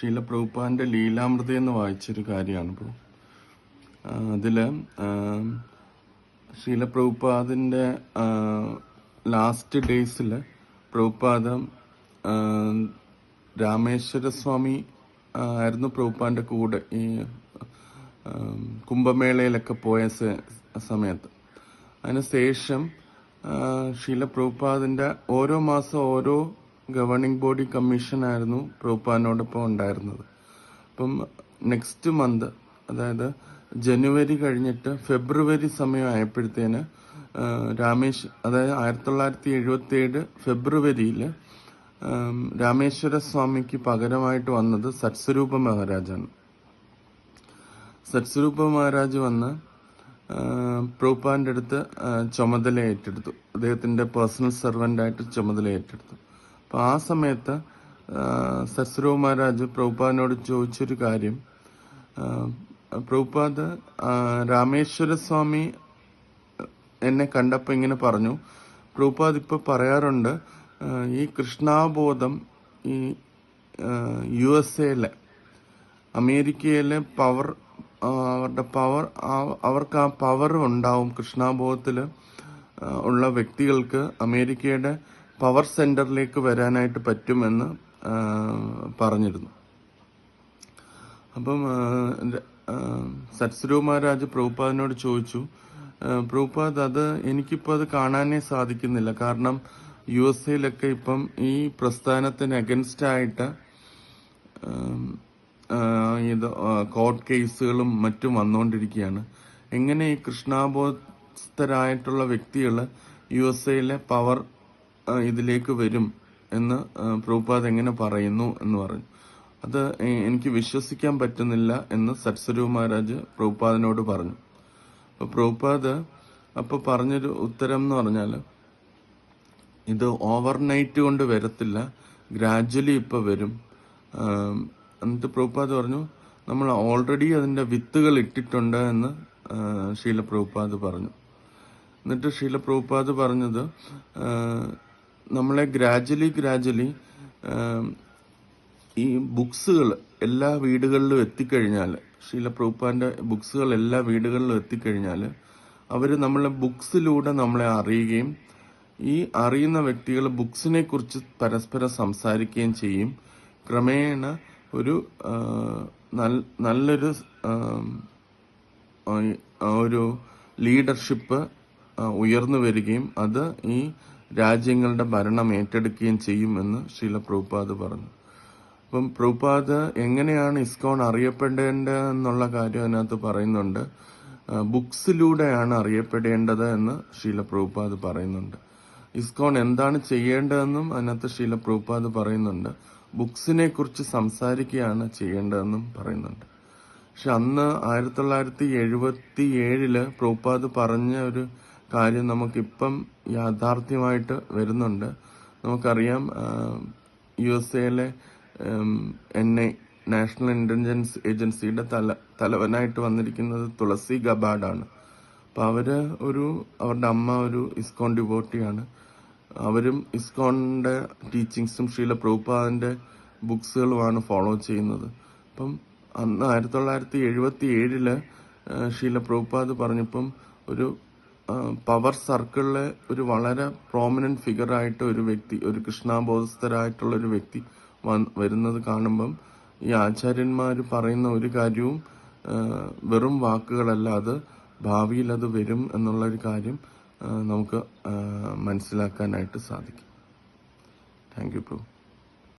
ശീല പ്രഭുപ്പാന്റെ ലീലാമൃത എന്ന് വായിച്ചൊരു കാര്യമാണ് ഇപ്പോൾ അതിൽ ശീല പ്രഭുപാദിന്റെ ലാസ്റ്റ് ഡേയ്സിൽ പ്രഭുപാദം രാമേശ്വര സ്വാമി ആയിരുന്നു പ്രഭുപ്പാന്റെ കൂടെ ഈ കുംഭമേളയിലൊക്കെ പോയ സമയത്ത്. അതിനുശേഷം ശീല പ്രഭുപാദിന്റെ ഓരോ മാസം ഓരോ ഗവർണിംഗ് ബോഡി കമ്മീഷനായിരുന്നു പ്രൂപ്പാനോടൊപ്പം ഉണ്ടായിരുന്നത്. അപ്പം നെക്സ്റ്റ് മന്ത് അതായത് ജനുവരി കഴിഞ്ഞിട്ട് ഫെബ്രുവരി സമയം ആയപ്പോഴത്തേന് രാമേശ് അതായത് ആയിരത്തി തൊള്ളായിരത്തി എഴുപത്തി ഏഴ് ഫെബ്രുവരിയിൽ രാമേശ്വര സ്വാമിക്ക് പകരമായിട്ട് വന്നത് സത്സ്വരൂപ മഹാരാജാണ്. സത്സ്വരൂപ മഹാരാജ് വന്ന് പ്രൂപ്പാന്റെ അടുത്ത് ചുമതല ഏറ്റെടുത്തു. അദ്ദേഹത്തിന്റെ പേഴ്സണൽ സെർവന്റായിട്ട് ചുമതല ഏറ്റെടുത്തു. അപ്പൊ ആ സമയത്ത് സസ്രോ മഹാരാജ് പ്രഭുപാദിനോട് ചോദിച്ചൊരു കാര്യം. പ്രഭുപാദ് രാമേശ്വര സ്വാമി എന്നെ കണ്ടപ്പോൾ ഇങ്ങനെ പറഞ്ഞു. പ്രഭുപാദ് ഇപ്പോൾ പറയാറുണ്ട് ഈ കൃഷ്ണാബോധം ഈ യു എസ് എയിലെ അമേരിക്കയിലെ പവർ അവരുടെ പവർ അവർക്ക് ആ പവർ ഉണ്ടാവും കൃഷ്ണാബോധത്തിൽ ഉള്ള വ്യക്തികൾക്ക് അമേരിക്കയുടെ പവർ സെന്ററിലേക്ക് വരാനായിട്ട് പറ്റുമെന്ന് പറഞ്ഞിരുന്നു. അപ്പം സത്സ്വരൂപ പ്രഭുപാദിനോട് ചോദിച്ചു പ്രഭുപാദ് അത് എനിക്കിപ്പോൾ അത് കാണാനേ സാധിക്കുന്നില്ല. കാരണം യു എസ് എയിലൊക്കെ ഇപ്പം ഈ പ്രസ്ഥാനത്തിന് അഗൻസ്റ്റ് ആയിട്ട് ഇത് കോർട്ട് കേസുകളും മറ്റും വന്നുകൊണ്ടിരിക്കുകയാണ് എങ്ങനെ ഈ കൃഷ്ണാബോധസ്ഥരായിട്ടുള്ള വ്യക്തികൾ യു എസ് എയിലെ പവർ ഇതിലേക്ക് വരും എന്ന് പ്രഭുപാദ് എങ്ങനെ പറയുന്നു എന്ന് പറഞ്ഞു. അത് എനിക്ക് വിശ്വസിക്കാൻ പറ്റുന്നില്ല എന്ന് സത്സ്വരൂപ മഹാരാജ് പ്രഭുപാദിനോട് പറഞ്ഞു. അപ്പൊ പ്രഭുപാദ് അപ്പൊ പറഞ്ഞൊരു ഉത്തരം എന്ന് പറഞ്ഞാൽ ഇത് ഓവർനൈറ്റ് കൊണ്ട് വരത്തില്ല ഗ്രാജ്വലി ഇപ്പൊ വരും. എന്നിട്ട് പ്രഭുപാദ് പറഞ്ഞു നമ്മൾ ഓൾറെഡി അതിന്റെ വിത്തുകൾ ഇട്ടിട്ടുണ്ട് എന്ന് ശീലപ്രഭുപാദ് ശീല പ്രഭുപാദ് പറഞ്ഞു. എന്നിട്ട് ശീല പ്രഭുപാദ് പറഞ്ഞത് നമ്മളെ ഗ്രാജ്വലി ഗ്രാജ്വലി ഈ ബുക്സുകൾ എല്ലാ വീടുകളിലും എത്തിക്കഴിഞ്ഞാൽ ശീല പ്രഭുപ്പാന്റെ ബുക്സുകൾ എല്ലാ വീടുകളിലും എത്തിക്കഴിഞ്ഞാൽ അവർ നമ്മളെ ബുക്സിലൂടെ നമ്മളെ അറിയുകയും ഈ അറിയുന്ന വ്യക്തികൾ ബുക്സിനെ കുറിച്ച് പരസ്പരം സംസാരിക്കുകയും ചെയ്യും. ക്രമേണ ഒരു നല്ലൊരു ഒരു ലീഡർഷിപ്പ് ഉയർന്നു വരികയും അത് ഈ രാജ്യങ്ങളുടെ ഭരണം ഏറ്റെടുക്കുകയും ചെയ്യുമെന്ന് ശീല പ്രഭുപാദ് പറഞ്ഞു. അപ്പം പ്രഭുപാദ് എങ്ങനെയാണ് ഇസ്കോൺ അറിയപ്പെടേണ്ടത് എന്നുള്ള കാര്യം അതിനകത്ത് പറയുന്നുണ്ട്. ബുക്സിലൂടെയാണ് അറിയപ്പെടേണ്ടത് എന്ന് ശീല പ്രഭുപാദ് പറയുന്നുണ്ട്. ഇസ്കോൺ എന്താണ് ചെയ്യേണ്ടതെന്നും അതിനകത്ത് ശീല പ്രഭുപാദ് പറയുന്നുണ്ട്. ബുക്സിനെ കുറിച്ച് സംസാരിക്കുകയാണ് ചെയ്യേണ്ടതെന്നും പറയുന്നുണ്ട്. പക്ഷെ അന്ന് ആയിരത്തി തൊള്ളായിരത്തി എഴുപത്തി ഏഴിൽ പ്രഭുപാദ് പറഞ്ഞ ഒരു കാര്യം നമുക്കിപ്പം യാഥാർത്ഥ്യമായിട്ട് വരുന്നുണ്ട്. നമുക്കറിയാം യു എസ് എയിലെ എൻ ഐ നാഷണൽ ഇന്റലിജൻസ് ഏജൻസിയുടെ തല തലവനായിട്ട് വന്നിരിക്കുന്നത് തുളസി ഗബാഡാണ്. അപ്പോൾ അവർ ഒരു അവരുടെ അമ്മ ഒരു ഇസ്കോൺ ഡിവോട്ടിയാണ്. അവരും ഇസ്കോണിന്റെ ടീച്ചിങ്സും ശ്രീല പ്രഭുപാദിന്റെ ബുക്സുകളുമാണ് ഫോളോ ചെയ്യുന്നത്. അപ്പം അന്ന് ആയിരത്തി തൊള്ളായിരത്തി എഴുപത്തി ഏഴിൽ ഷീല പ്രഭുപാദ് പറഞ്ഞപ്പം ഒരു പവർ സർക്കിളിലെ ഒരു വളരെ പ്രോമിനന്റ് ഫിഗർ ആയിട്ട് ഒരു വ്യക്തി ഒരു കൃഷ്ണാബോധസ്ഥരായിട്ടുള്ള ഒരു വ്യക്തി വരുന്നത് കാണുമ്പം ഈ ആചാര്യന്മാർ പറയുന്ന ഒരു കാര്യവും വെറും വാക്കുകളല്ല അത് ഭാവിയിൽ അത് വരും എന്നുള്ള ഒരു കാര്യം നമുക്ക് മനസ്സിലാക്കാനായിട്ട് സാധിക്കും. Thank you